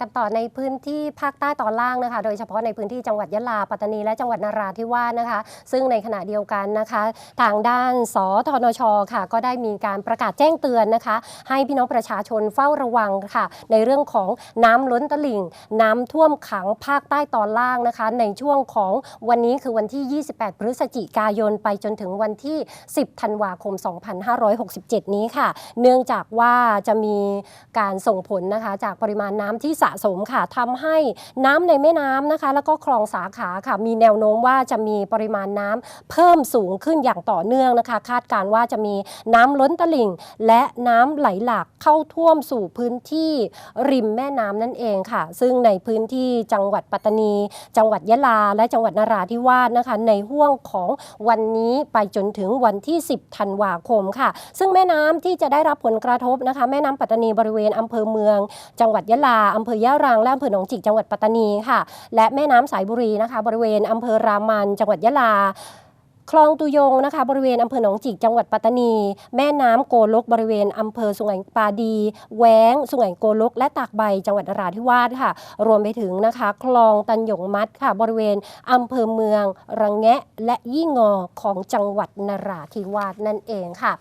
กันต่อในพื้นที่ภาคใต้ตอนล่างนะคะ โดยเฉพาะในพื้นที่จังหวัดยะลาปัตตานีและจังหวัดนราธิวาสนะคะ ซึ่งในขณะเดียวกันนะคะ ทางด้านสทนชค่ะ ก็ได้มีการประกาศแจ้งเตือนนะคะ ให้พี่น้องประชาชนเฝ้าระวังค่ะ ในเรื่องของน้ำล้นตลิ่ง น้ำท่วมขังภาคใต้ตอนล่างนะคะ ในช่วงของวันนี้คือวันที่ 28 พฤศจิกายน ไปจนถึงวันที่ 10 ธันวาคม 2567 นี้ค่ะ เนื่องจากว่าจะมีการส่งผลนะคะ จากปริมาณน้ำที่สะสมค่ะทำให้น้ำในแม่น้ำนะคะ แล้วก็คลองสาขาค่ะ มีแนวโน้มว่าจะมีปริมาณน้ำเพิ่มสูงขึ้นอย่างต่อเนื่องนะคะ คาดการว่าจะมีน้ำล้นตลิ่ง และน้ำไหลหลากเข้าท่วมสู่พื้นที่ริมแม่น้ำนั่นเองค่ะ ซึ่งในพื้นที่จังหวัดปัตตานี จังหวัดยะลา และจังหวัดนราธิวาสนะคะ ในห่วงของวันนี้ไปจนถึงวันที่ 10ธันวาคมค่ะ ซึ่งแม่น้ำที่จะได้รับผลกระทบนะคะ แม่น้ำปัตตานีบริเวณอำเภอเมือง จังหวัดยะลาอำเภอยะรังและอำเภอหนองจิกจังหวัดปัตตานีค่ะ และแม่น้ำสายบุรีนะคะ บริเวณอำเภอรามันจังหวัดยะลาคลองตุยงนะคะบริเวณอำเภอหนองจิกจังหวัดปัตตานี แม่น้ำโกลกบริเวณอำเภอสุไหงปาดี แหวงสุไหงโกลก และตากใบจังหวัดนราธิวาสค่ะ รวมไปถึงนะคะ คลองตันหยงมัดค่ะ บริเวณอำเภอเมืองระแงะ และยี่งอของจังหวัดนราธิวาสนั่นเองค่ะ